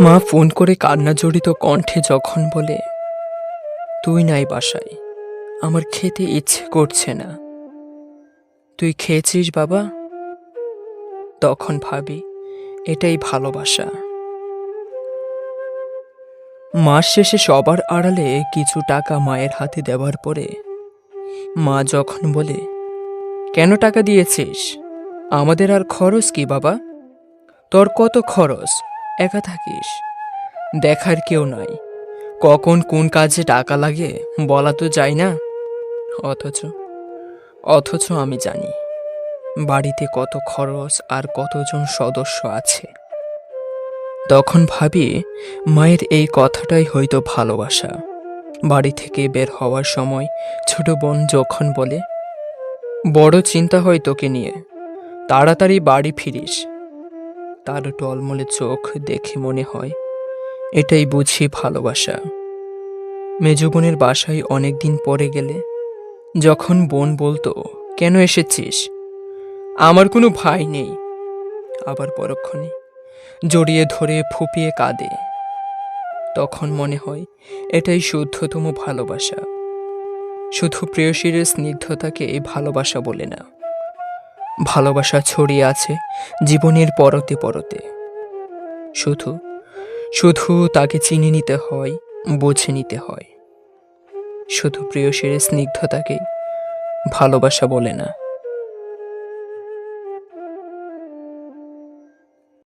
মা ফোন করে কান্না জড়িত কণ্ঠে যখন বলে, তুই নাই বাসায়, আমার খেতে ইচ্ছে করছে না। তুই খেয়েছিস বাবা? তখন ভাবি, এটাই ভালোবাসা। মাস শেষে সবার আড়ালে কিছু টাকা মায়ের হাতে দেওয়ার পরে মা যখন বলে, কেন টাকা দিয়েছিস? আমাদের আর খরচ কি বাবা? তোর কত খরচ? একা থাকিস। দেখার কেউ নাই। কখন কোন কাজে টাকা লাগে বলা তো যায় না। অথচ অথচ আমি জানি, বাড়িতে কত খরচ আর কতজন সদস্য আছে। তখন ভাবি, মায়ের এই কথাটাই হয়তো ভালোবাসা। বাড়ি থেকে বের হওয়ার সময় ছোট বোন যখন বলে, বড় চিন্তা হয় তোকে নিয়ে। তাড়াতাড়ি বাড়ি ফিরিস। তার টলমলে চোখ দেখে মনে হয়, এটাই বুঝি ভালোবাসা। মেজ বোনের বাসায় অনেকদিন পরে গেলে, যখন বোন বলতো, কেন এসেছিস? আমার কোনো ভাই নেই। আবার পরক্ষণে জড়িয়ে ধরে ফুপিয়ে কাঁদে। তখন মনে হয়, এটাই শুদ্ধতম ভালোবাসা। শুধু প্রেয়সীর স্নিগ্ধতাকে ভালোবাসা বলে না। ভালোবাসা ছড়িয়ে আছে জীবনের পরতে পরতে। শুধু শুধু তাকে চিনে নিতে হয়, বুঝে নিতে হয়। শুধু প্রিয়সের স্নিগ্ধতাকে ভালোবাসা বলে না।